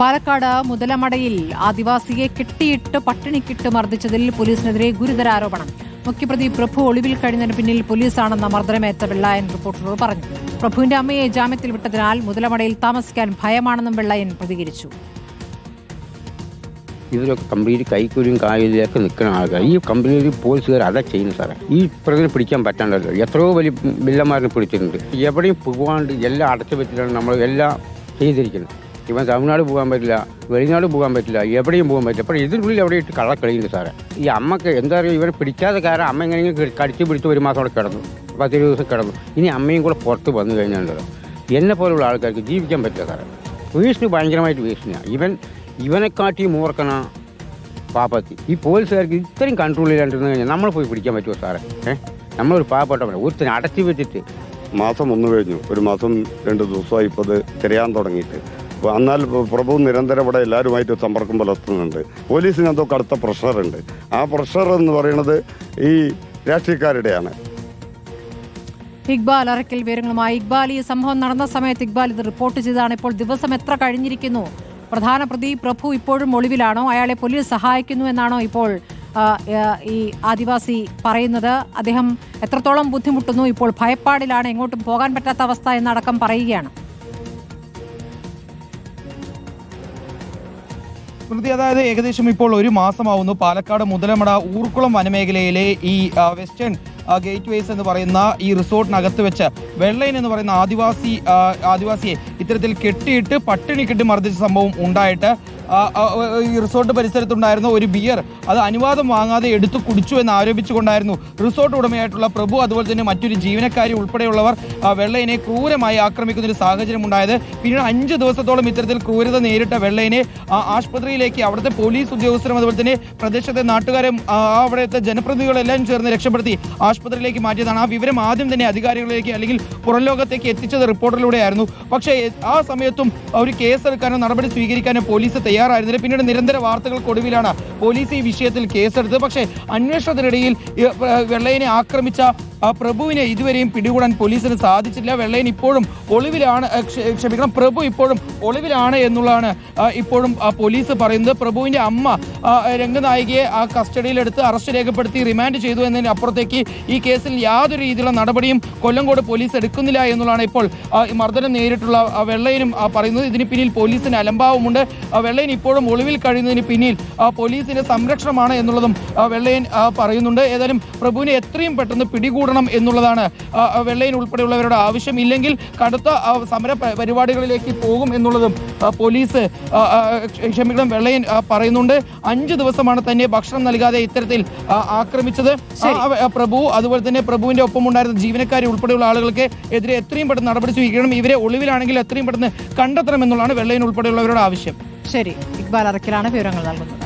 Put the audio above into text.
പാലക്കാട് മുതലമടയിൽ ആദിവാസിയെ കെട്ടിയിട്ട് പട്ടിണിക്കിട്ട് മർദ്ദിച്ചതിൽ പോലീസിനെതിരെ ഗുരുതര ആരോപണം. മുഖ്യപ്രതി പ്രഭു ഒളിവിൽ കഴിഞ്ഞതിന് പിന്നിൽ പോലീസാണെന്ന മർദ്ദനമേറ്റ വെള്ളായൻ റിപ്പോർട്ടറോട് പറഞ്ഞു. പ്രഭുവിന്റെ അമ്മയെ ജാമ്യത്തിൽ വിട്ടതിനാൽ മുതലമടയിൽ താമസിക്കാൻ ഭയമാണെന്നും വെള്ളയൻ പ്രതികരിച്ചു. ഇവരൊക്കെ കമ്പനിയിൽ കൈക്കൂലിയും കായലിലൊക്കെ നിൽക്കുന്ന ആൾക്കാർ ഈ കമ്പനിയിൽ പോലീസുകാർ അതാ ചെയ്യുന്നു സാറേ. ഈ പ്രതിനെ പിടിക്കാൻ പറ്റാണ്ടല്ലോ. എത്രയോ വലിയ വില്ലന്മാരെ പിടിച്ചിട്ടുണ്ട്. എവിടെയും പോകാണ്ട് എല്ലാം അടച്ചു വെച്ചിട്ടാണ് നമ്മൾ എല്ലാം ചെയ്തിരിക്കുന്നത്. ഇവൻ തമിഴ്നാട് പോകാൻ പറ്റില്ല വെളിനാട് പോകാൻ പറ്റില്ല എവിടെയും പോകാൻ പറ്റില്ല. അപ്പോൾ ഇതിനുള്ളിൽ എവിടെ ഇട്ട് കള്ളക്കളിയുണ്ട് സാറേ. ഈ അമ്മയ്ക്ക് എന്താ പറയുക ഇവരെ പിടിക്കാതെ കാരണം അമ്മ എങ്ങനെയെങ്കിലും കടിച്ചു പിടിച്ച് ഒരു മാസം അവിടെ കിടന്നു. പത്തിരു ദിവസം കിടന്നു. ഇനി അമ്മയും കൂടെ പുറത്ത് വന്നു കഴിഞ്ഞാൽ എന്നെ പോലുള്ള ആൾക്കാർക്ക് ജീവിക്കാൻ പറ്റില്ല സാറേ. ഭീഷണി ഭയങ്കരമായിട്ട് ഭീഷണിയാണ് ഇവൻ ഇവനെക്കാട്ടി മൂർക്കണ പാപ്പത്തി. ഈ പോലീസുകാർക്ക് ഇത്രയും കൺട്രോൾ ചെയ്യാണ്ടിരുന്നു കഴിഞ്ഞാൽ നമ്മൾ പോയി പിടിക്കാൻ പറ്റുമോ സാറേ? ഏഹ് നമ്മളൊരു പാവപ്പെട്ടവനെ ഒരുത്തിനെ അടച്ചു വെച്ചിട്ട്. മാസം ഒന്ന് കഴിഞ്ഞു. ഒരു മാസം രണ്ട് ദിവസമായി ഇപ്പോൾ തിരയാൻ തുടങ്ങിയിട്ട്. എന്നാൽ പ്രഭു നിരന്തരം ഇവിടെ എല്ലാവരുമായിട്ട് സമ്പർക്കം പുലർത്തുന്നുണ്ട്. പോലീസിന് എന്തോ കടുത്ത പ്രഷറുണ്ട്. ആ പ്രഷർ എന്ന് പറയുന്നത് ഈ രാഷ്ട്രീയക്കാരുടെയാണ്. ഇക്ബാൽ അറക്കൽ വിവരങ്ങളുമായി. ഇക്ബാൽ ഈ സംഭവം നടന്ന സമയത്ത് ഇക്ബാൽ ഇത് റിപ്പോർട്ട് ചെയ്തതാണ്. ഇപ്പോൾ ദിവസം എത്ര കഴിഞ്ഞിരിക്കുന്നു? പ്രധാന പ്രതി പ്രഭു ഇപ്പോഴും ഒളിവിലാണോ? അയാളെ പോലീസ് സഹായിക്കുന്നു എന്നാണോ ഇപ്പോൾ ഈ ആദിവാസി പറയുന്നത്? അദ്ദേഹം എത്രത്തോളം ബുദ്ധിമുട്ടുന്നു? ഇപ്പോൾ ഭയപ്പാടിലാണ്. എങ്ങോട്ടും പോകാൻ പറ്റാത്ത അവസ്ഥ എന്നടക്കം പറയുകയാണ്. സ്മൃതി അതായത് ഏകദേശം ഇപ്പോൾ ഒരു മാസമാവുന്നു. പാലക്കാട് മുതലമട ഊർക്കുളം വനമേഖലയിലെ ഈ വെസ്റ്റേൺ ഗേറ്റ് വേസ് എന്ന് പറയുന്ന ഈ റിസോർട്ടിനകത്ത് വെച്ച് വെള്ളയൻ എന്ന് പറയുന്ന ആദിവാസി ആദിവാസിയെ ഇത്തരത്തിൽ കെട്ടിയിട്ട് പട്ടിണി കെട്ടി മർദ്ദിച്ച സംഭവം ഉണ്ടായിട്ട് ഈ റിസോർട്ട് പരിസരത്തുണ്ടായിരുന്ന ഒരു ബിയർ അത് അനുവാദം വാങ്ങാതെ എടുത്തു കുടിച്ചു എന്ന് ആരോപിച്ചുകൊണ്ടായിരുന്നു. റിസോർട്ട് ഉടമയായിട്ടുള്ള പ്രഭു അതുപോലെ തന്നെ മറ്റൊരു ജീവനക്കാരി ഉൾപ്പെടെയുള്ളവർ വെള്ളയിനെ ക്രൂരമായി ആക്രമിക്കുന്ന ഒരു സാഹചര്യം ഉണ്ടായത് പിന്നീട് അഞ്ച് ദിവസത്തോളം ഇത്തരത്തിൽ ക്രൂരത നേരിട്ട വെള്ളയിനെ ആശുപത്രിയിലേക്ക് അവിടുത്തെ പോലീസ് ഉദ്യോഗസ്ഥരും അതുപോലെ തന്നെ പ്രദേശത്തെ നാട്ടുകാരും അവിടുത്തെ ജനപ്രതിനിധികളെല്ലാം ചേർന്ന് രക്ഷപ്പെടുത്തി ആശുപത്രിയിലേക്ക് മാറ്റിയതാണ്. ആ വിവരം ആദ്യം തന്നെ അധികാരികളിലേക്ക് അല്ലെങ്കിൽ പുറം ലോകത്തേക്ക് എത്തിച്ചത് റിപ്പോർട്ടിലൂടെയായിരുന്നു പക്ഷേ ആ സമയത്തും ഒരു കേസെടുക്കാനോ നടപടി സ്വീകരിക്കാനോ പോലീസ് തയ്യാറായിരുന്നില്ല. പിന്നീട് നിരന്തര വാർത്തകൾക്കൊടുവിലാണ് പോലീസ് ഈ വിഷയത്തിൽ കേസെടുത്തത്. പക്ഷേ അന്വേഷണത്തിനിടയിൽ വെള്ളയനെ ആക്രമിച്ച പ്രഭുവിനെ ഇതുവരെയും പിടികൂടാൻ പോലീസിന് സാധിച്ചില്ല. വെള്ളയൻ ഇപ്പോഴും ഒളിവിലാണ് ക്ഷമിക്കണം പ്രഭു ഇപ്പോഴും ഒളിവിലാണ് എന്നുള്ളതാണ് ഇപ്പോഴും പോലീസ് പറയുന്നത്. പ്രഭുവിന്റെ അമ്മ രംഗനായികയെ ആ കസ്റ്റഡിയിലെടുത്ത് അറസ്റ്റ് രേഖപ്പെടുത്തി റിമാൻഡ് ചെയ്തു എന്നതിന് അപ്പുറത്തേക്ക് ഈ കേസിൽ യാതൊരു രീതിയിലുള്ള നടപടിയും കൊല്ലംകോട് പോലീസ് എടുക്കുന്നില്ല എന്നുള്ളതാണ് ഇപ്പോൾ മർദ്ദനം നേരിട്ടുള്ള വെള്ളയനും പറയുന്നത്. ഇതിന് പിന്നിൽ പോലീസിന് അലംഭാവമുണ്ട്. വെള്ളയൻ ഇപ്പോഴും ഒളിവിൽ കഴിയുന്നതിന് പിന്നിൽ പോലീസിന്റെ സംരക്ഷണമാണ് എന്നുള്ളതും വെള്ളയൻ പറയുന്നുണ്ട്. ഏതായാലും പ്രഭുവിനെ എത്രയും പെട്ടെന്ന് പിടികൂടണം എന്നുള്ളതാണ് വെള്ളയിൻ ഉൾപ്പെടെയുള്ളവരുടെ ആവശ്യം. ഇല്ലെങ്കിൽ കടുത്ത സമര പരിപാടികളിലേക്ക് പോകും എന്നുള്ളതും പോലീസ് ക്ഷമിക്കണം വെള്ളയൻ പറയുന്നുണ്ട്. അഞ്ച് ദിവസമാണ് തന്നെ ഭക്ഷണം നൽകാതെ ഇത്തരത്തിൽ ആക്രമിച്ചത്. പ്രഭു അതുപോലെ തന്നെ പ്രഭുവിന്റെ ഒപ്പം ഉണ്ടായിരുന്ന ജീവനക്കാരെ ഉൾപ്പെടെയുള്ള ആളുകൾക്ക് എതിരെ എത്രയും പെട്ടെന്ന് നടപടി സ്വീകരിക്കണം. ഇവരെ ഒളിവിലാണെങ്കിൽ എത്രയും പെട്ടെന്ന് കണ്ടെത്തണം എന്നുള്ളതാണ് വെള്ളയൻ ഉൾപ്പെടെയുള്ളവരുടെ ആവശ്യം. ശരി. ഇക്ബാൽ അറക്കലാണ് വിവരങ്ങൾ നൽകുന്നത്.